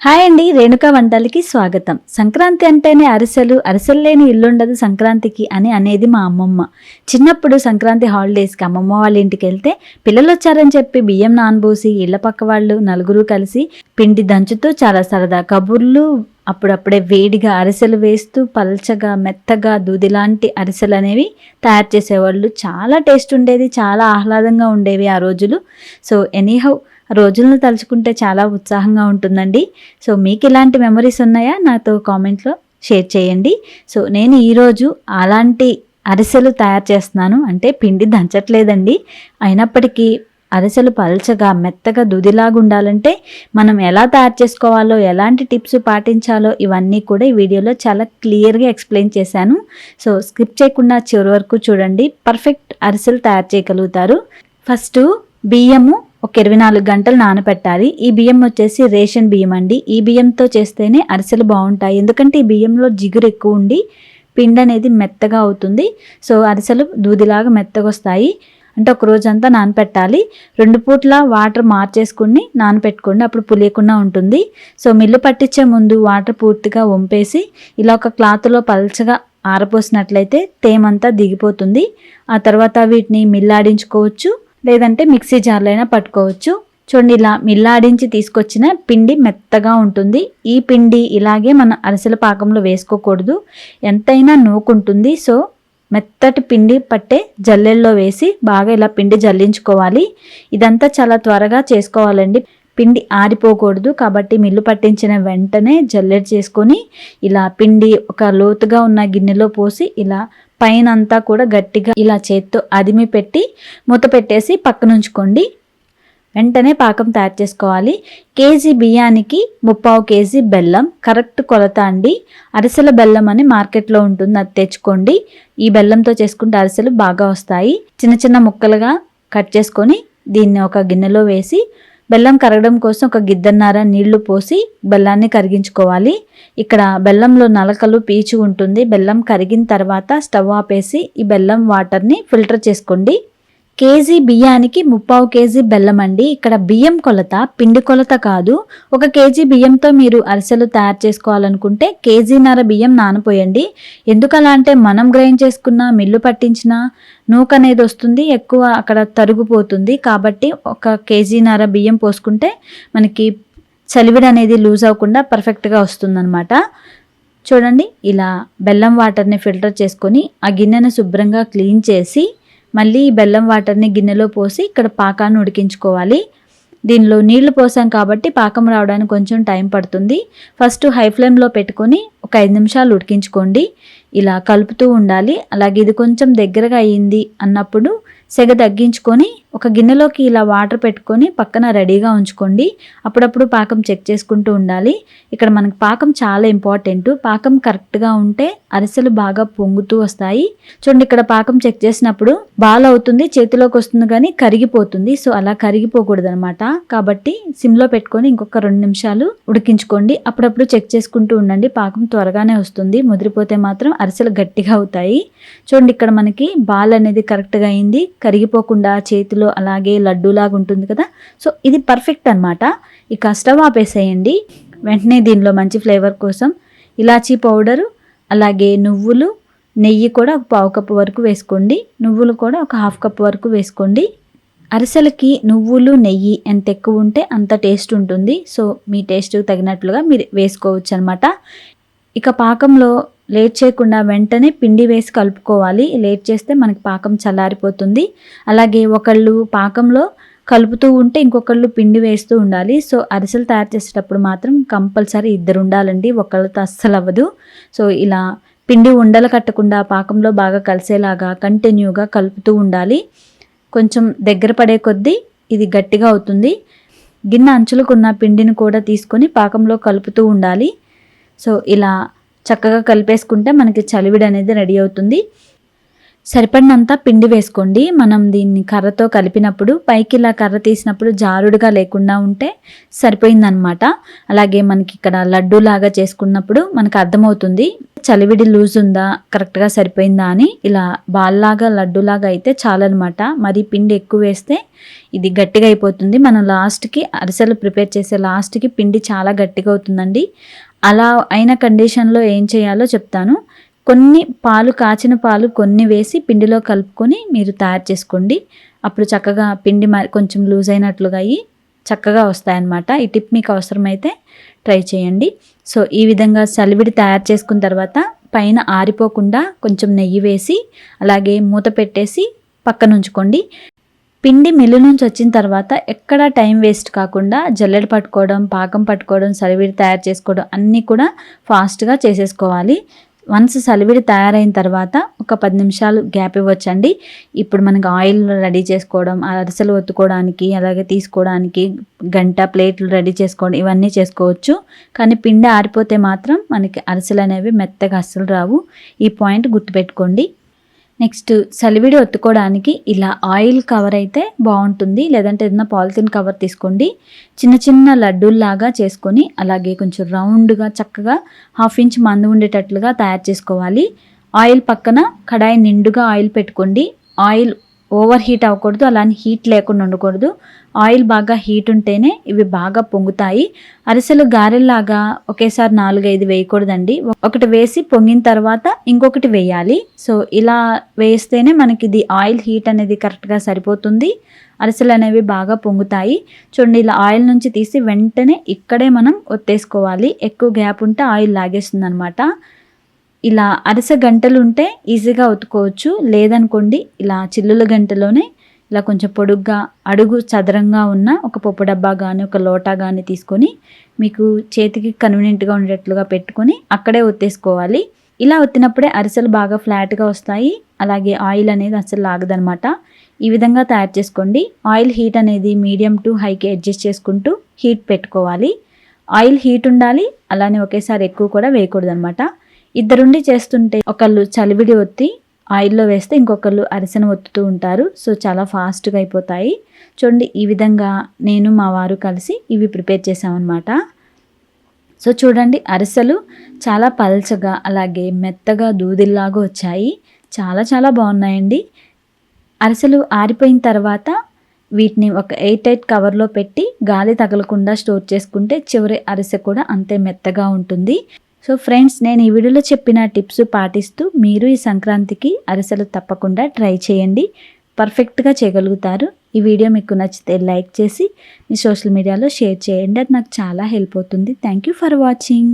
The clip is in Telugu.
హాయ్ అండి రేణుకా వంటలకి స్వాగతం. సంక్రాంతి అంటేనే అరిసెలు అరిసెలు లేని ఇల్లుండదు సంక్రాంతికి అని అనేది మా అమ్మమ్మ. చిన్నప్పుడు సంక్రాంతి హాలిడేస్కి అమ్మమ్మ వాళ్ళ ఇంటికి వెళ్తే పిల్లలు వచ్చారని చెప్పి బియ్యం నానబోసి ఇళ్ళ పక్క వాళ్ళు నలుగురు కలిసి పిండి దంచుతూ చాలా సరదా. కబుర్లు అప్పుడప్పుడే వేడిగా అరిసెలు వేస్తూ పల్చగా మెత్తగా దూది లాంటి అరిసెలు అనేవి తయారు చేసేవాళ్ళు. చాలా టేస్ట్ ఉండేది చాలా ఆహ్లాదంగా ఉండేవి ఆ రోజులు. సో ఎనీహౌ రోజులను తలుచుకుంటే చాలా ఉత్సాహంగా ఉంటుందండి. సో మీకు ఇలాంటి మెమరీస్ ఉన్నాయా? నాతో కామెంట్లో షేర్ చేయండి. సో నేను ఈరోజు అలాంటి అరిసెలు తయారు చేస్తున్నాను. అంటే పిండి దంచట్లేదండి. అయినప్పటికీ అరిసెలు పల్చగా మెత్తగా దుదిలాగా ఉండాలంటే మనం ఎలా తయారు చేసుకోవాలో ఎలాంటి టిప్స్ పాటించాలో ఇవన్నీ కూడా ఈ వీడియోలో చాలా క్లియర్గా ఎక్స్ప్లెయిన్ చేశాను. సో స్కిప్ చేయకుండా చివరి వరకు చూడండి. పర్ఫెక్ట్ అరిసెలు తయారు చేయగలుగుతారు. ఫస్ట్ బియ్యము ఒక ఇరవై నాలుగు గంటలు నానబెట్టాలి ఈ బియ్యం వచ్చేసి రేషన్ బియ్యం అండి. ఈ బియ్యంతో చేస్తేనే అరిసెలు బాగుంటాయి. ఎందుకంటే ఈ బియ్యంలో జిగురు ఎక్కువ ఉండి పిండి అనేది మెత్తగా అవుతుంది. సో అరిసెలు దూదిలాగా మెత్తగా వస్తాయి. అంటే ఒక రోజంతా నానపెట్టాలి. రెండు పూట్ల వాటర్ మార్చేసుకుని నానపెట్టుకోండి. అప్పుడు పులియకుండా ఉంటుంది. సో మిల్లు పట్టించే ముందు వాటర్ పూర్తిగా వంపేసి ఇలా ఒక క్లాత్లో పల్చగా ఆరపోసినట్లయితే తేమంతా దిగిపోతుంది. ఆ తర్వాత వీటిని మిల్లాడించుకోవచ్చు. లేదంటే మిక్సీ జార్లో అయినా పట్టుకోవచ్చు. చూడండి ఇలా మిల్లాడించి తీసుకొచ్చిన పిండి మెత్తగా ఉంటుంది. ఈ పిండి ఇలాగే మన అరిసెల పాకంలో వేసుకోకూడదు. ఎంతైనా నూకుంటుంది. సో మెత్తటి పిండి పట్టే జల్లెల్లో వేసి బాగా ఇలా పిండి జల్లించుకోవాలి. ఇదంతా చాలా త్వరగా చేసుకోవాలండి. పిండి ఆరిపోకూడదు. కాబట్టి మిల్లు పట్టించిన వెంటనే జల్లెడ చేసుకొని ఇలా పిండి ఒక లోతుగా ఉన్న గిన్నెలో పోసి ఇలా పైన అంతా కూడా గట్టిగా ఇలా చేత్తో అదిమి పెట్టి మూత పెట్టేసి పక్కనుంచుకోండి. వెంటనే పాకం తయారు చేసుకోవాలి. కేజీ బియ్యానికి ముప్పావు కేజీ బెల్లం కరెక్ట్ కొలత అండి. అరిసెల బెల్లం అని మార్కెట్లో ఉంటుంది అది తెచ్చుకోండి. ఈ బెల్లంతో చేసుకుంటే అరిసెలు బాగా వస్తాయి. చిన్న చిన్న ముక్కలుగా కట్ చేసుకొని దీన్ని ఒక గిన్నెలో వేసి బెల్లం కరగడం కోసం ఒక గిద్దన్నార నీళ్ళు పోసి బెల్లాన్ని కరిగించుకోవాలి. ఇక్కడ బెల్లంలో నలకలు పీచు ఉంటుంది. బెల్లం కరిగిన తర్వాత స్టవ్ ఆపేసి ఈ బెల్లం వాటర్ని ఫిల్టర్ చేసుకోండి. కేజీ బియ్యానికి ముప్పావు కేజీ బెల్లం అండి. ఇక్కడ బియ్యం కొలత పిండి కొలత కాదు. ఒక కేజీ బియ్యంతో మీరు అరిసెలు తయారు చేసుకోవాలనుకుంటే కేజీన్నర బియ్యం నానపోయండి. ఎందుకలా అంటే మనం గ్రైండ్ చేసుకున్న మిల్లు పట్టించిన నూక అనేది వస్తుంది ఎక్కువ అక్కడ తరుగుపోతుంది. కాబట్టి ఒక కేజీన్నర బియ్యం పోసుకుంటే మనకి చలివిడి అనేది లూజ్ అవ్వకుండా పర్ఫెక్ట్గా వస్తుందన్నమాట. చూడండి ఇలా బెల్లం వాటర్ని ఫిల్టర్ చేసుకొని ఆ గిన్నెను శుభ్రంగా క్లీన్ చేసి మళ్ళీ ఈ బెల్లం వాటర్ని గిన్నెలో పోసి ఇక్కడ పాకాన్ని ఉడికించుకోవాలి. దీనిలో నీళ్ళు పోసాం కాబట్టి పాకం రావడానికి కొంచెం టైం పడుతుంది. ఫస్ట్ హై ఫ్లేమ్లో పెట్టుకొని ఒక ఐదు నిమిషాలు ఉడికించుకోండి. ఇలా కలుపుతూ ఉండాలి. అలాగే ఇది కొంచెం దగ్గరగా అయ్యింది అన్నప్పుడు సెగ తగ్గించుకొని ఒక గిన్నెలోకి ఇలా వాటర్ పెట్టుకొని పక్కన రెడీగా ఉంచుకోండి. అప్పుడప్పుడు పాకం చెక్ చేసుకుంటూ ఉండాలి. ఇక్కడ మనకి పాకం చాలా ఇంపార్టెంట్. పాకం కరెక్ట్గా ఉంటే అరిసెలు బాగా పొంగుతూ వస్తాయి. చూడండి ఇక్కడ పాకం చెక్ చేసినప్పుడు బాల్ అవుతుంది చేతిలోకి వస్తుంది కానీ కరిగిపోతుంది. సో అలా కరిగిపోకూడదు అనమాట కాబట్టి సిమ్లో పెట్టుకొని ఇంకొక రెండు నిమిషాలు ఉడికించుకోండి. అప్పుడప్పుడు చెక్ చేసుకుంటూ ఉండండి. పాకం త్వరగానే వస్తుంది. ముదిరిపోతే మాత్రం అరిసెలు గట్టిగా అవుతాయి. చూడండి ఇక్కడ మనకి బాల్ అనేది కరెక్ట్గా అయింది. కరిగిపోకుండా చేతిలో అలాగే లడ్డూలాగా ఉంటుంది కదా. సో ఇది పర్ఫెక్ట్ అనమాట ఇక స్టవ్ ఆపేసేయండి వెంటనే దీనిలో మంచి ఫ్లేవర్ కోసం ఇలాచీ పౌడరు అలాగే నువ్వులు నెయ్యి కూడా ఒక పావు కప్పు వరకు వేసుకోండి. నువ్వులు కూడా ఒక హాఫ్ కప్ వరకు వేసుకోండి. అరిసెలకి నువ్వులు నెయ్యి ఎంత ఎక్కువ ఉంటే అంత టేస్ట్ ఉంటుంది. సో మీ టేస్ట్ తగినట్లుగా మీరు వేసుకోవచ్చు అనమాట ఇక పాకంలో లేట్ చేయకుండా వెంటనే పిండి వేసి కలుపుకోవాలి. లేట్ చేస్తే మనకి పాకం చల్లారిపోతుంది. అలాగే ఒకళ్ళు పాకంలో కలుపుతూ ఉంటే ఇంకొకళ్ళు పిండి వేస్తూ ఉండాలి. సో అరిసెలు తయారు చేసేటప్పుడు మాత్రం కంపల్సరీ ఇద్దరు ఉండాలండి. ఒకళ్ళతో అస్సలు అవ్వదు. సో ఇలా పిండి ఉండలు కట్టకుండా పాకంలో బాగా కలిసేలాగా కంటిన్యూగా కలుపుతూ ఉండాలి. కొంచెం దగ్గర పడే కొద్దీ ఇది గట్టిగా అవుతుంది. గిన్నె అంచులకున్న పిండిని కూడా తీసుకొని పాకంలో కలుపుతూ ఉండాలి. సో ఇలా చక్కగా కలిపేసుకుంటే మనకి చలివిడి అనేది రెడీ అవుతుంది. సరిపడినంత పిండి వేసుకోండి. మనం దీన్ని కర్రతో కలిపినప్పుడు పైకి ఇలా కర్ర తీసినప్పుడు జారుడుగా లేకుండా ఉంటే సరిపోయిందనమాట అలాగే మనకి ఇక్కడ లడ్డూలాగా చేసుకున్నప్పుడు మనకు అర్థమవుతుంది చలివిడి లూజ్ ఉందా కరెక్ట్గా సరిపోయిందా అని. ఇలా బాల్లాగా లడ్డూలాగా అయితే చాలన్నమాట. మరి పిండి ఎక్కువ వేస్తే ఇది గట్టిగా అయిపోతుంది. మనం లాస్ట్కి అరిసెలు ప్రిపేర్ చేసే లాస్ట్కి పిండి చాలా గట్టిగా అవుతుందండి. అలా అయిన కండిషన్లో ఏం చేయాలో చెప్తాను. కొన్ని పాలు కాచిన పాలు కొన్ని వేసి పిండిలో కలుపుకొని మీరు తయారు చేసుకోండి. అప్పుడు చక్కగా పిండి కొంచెం లూజ్ అయినట్లుగా అయ్యి చక్కగా వస్తాయన్నమాట. ఈ టిప్ మీకు అవసరమైతే ట్రై చేయండి. సో ఈ విధంగా సలివిడి తయారు చేసుకున్న తర్వాత పైన ఆరిపోకుండా కొంచెం నెయ్యి వేసి అలాగే మూత పెట్టేసి పక్కన ఉంచుకోండి. పిండి మిల్లు నుంచి వచ్చిన తర్వాత ఎక్కడ టైం వేస్ట్ కాకుండా జల్లెడ పట్టుకోవడం పాకం పట్టుకోవడం సలివిడి తయారు చేసుకోవడం అన్నీ కూడా ఫాస్ట్గా చేసేసుకోవాలి. వన్స్ సలివిడి తయారైన తర్వాత ఒక పది నిమిషాలు గ్యాప్ ఇవ్వచ్చండి. ఇప్పుడు మనకి ఆయిల్ రెడీ చేసుకోవడం అరిసెలు ఒత్తుకోవడానికి అలాగే తీసుకోవడానికి గంట ప్లేట్లు రెడీ చేసుకోవడం ఇవన్నీ చేసుకోవచ్చు. కానీ పిండి ఆరిపోతే మాత్రం మనకి అరిసెలు అనేవి మెత్తగా అస్సలు రావు. ఈ పాయింట్ గుర్తుపెట్టుకోండి. నెక్స్ట్ సలివిడి ఒత్తుకోవడానికి ఇలా ఆయిల్ కవర్ అయితే బాగుంటుంది. లేదంటే ఏదైనా పాలిథిన్ కవర్ తీసుకోండి. చిన్న చిన్న లడ్డూల్లాగా చేసుకొని అలాగే కొంచెం రౌండ్గా చక్కగా హాఫ్ ఇంచ్ మందు ఉండేటట్లుగా తయారు చేసుకోవాలి. ఆయిల్ పక్కన కడాయి నిండుగా ఆయిల్ పెట్టుకోండి. ఆయిల్ ఓవర్ హీట్ అవ్వకూడదు అలానే హీట్ లేకుండా ఉండకూడదు. ఆయిల్ బాగా హీట్ ఉంటేనే ఇవి బాగా పొంగుతాయి. అరిసెలు గారెల్లాగా ఒకేసారి నాలుగైదు వేయకూడదండి. ఒకటి వేసి పొంగిన తర్వాత ఇంకొకటి వేయాలి. సో ఇలా వేస్తేనే మనకి ఇది ఆయిల్ హీట్ అనేది కరెక్ట్గా సరిపోతుంది. అరిసెలు అనేవి బాగా పొంగుతాయి. చూడండి ఇలా ఆయిల్ నుంచి తీసి వెంటనే ఇక్కడే మనం ఒత్తేసుకోవాలి. ఎక్కువ గ్యాప్ ఉంటే ఆయిల్ లాగేస్తుంది అనమాట ఇలా అరస గంటలు ఉంటే ఈజీగా ఉతుకోవచ్చు లేదనుకోండి ఇలా చిల్లుల గంటలోనే ఇలా కొంచెం పొడుగ్గా అడుగు చదరంగా ఉన్న ఒక పప్పు డబ్బా కానీ ఒక లోటా కానీ తీసుకొని మీకు చేతికి కన్వీనియంట్గా ఉండేట్లుగా పెట్టుకొని అక్కడే ఒత్తేసుకోవాలి. ఇలా ఒత్తినప్పుడే అరిసెలు బాగా ఫ్లాట్గా వస్తాయి. అలాగే ఆయిల్ అనేది అసలు లాగదనమాట. ఈ విధంగా తయారు చేసుకోండి. ఆయిల్ హీట్ అనేది మీడియం టు హైకి అడ్జస్ట్ చేసుకుంటూ హీట్ పెట్టుకోవాలి. ఆయిల్ హీట్ ఉండాలి. అలానే ఒకేసారి ఎక్కువ కూడా వేయకూడదు అనమాట ఇద్దరుండి చేస్తుంటే ఒకళ్ళు చలివిడి ఒత్తి ఆయిల్లో వేస్తే ఇంకొకళ్ళు అరిసెన ఒత్తుతూ ఉంటారు. సో చాలా ఫాస్ట్గా అయిపోతాయి. చూడండి ఈ విధంగా నేను మా వారు కలిసి ఇవి ప్రిపేర్ చేసామన్నమాట సో చూడండి అరిసెలు చాలా పల్చగా అలాగే మెత్తగా దూదిల్లాగా వచ్చాయి. చాలా చాలా బాగున్నాయండి. అరిసెలు ఆరిపోయిన తర్వాత వీటిని ఒక ఎయిట్ ఎయిట్ కవర్లో పెట్టి గాలి తగలకుండా స్టోర్ చేసుకుంటే చివరి అరిసె కూడా అంతే మెత్తగా ఉంటుంది. సో ఫ్రెండ్స్ నేను ఈ వీడియోలో చెప్పిన టిప్స్ పాటిస్తూ మీరు ఈ సంక్రాంతికి అరిసెలు తప్పకుండా ట్రై చేయండి. పర్ఫెక్ట్గా చేయగలుగుతారు. ఈ వీడియో మీకు నచ్చితే లైక్ చేసి మీ సోషల్ మీడియాలో షేర్ చేయండి. అది నాకు చాలా హెల్ప్ అవుతుంది. Thank you for watching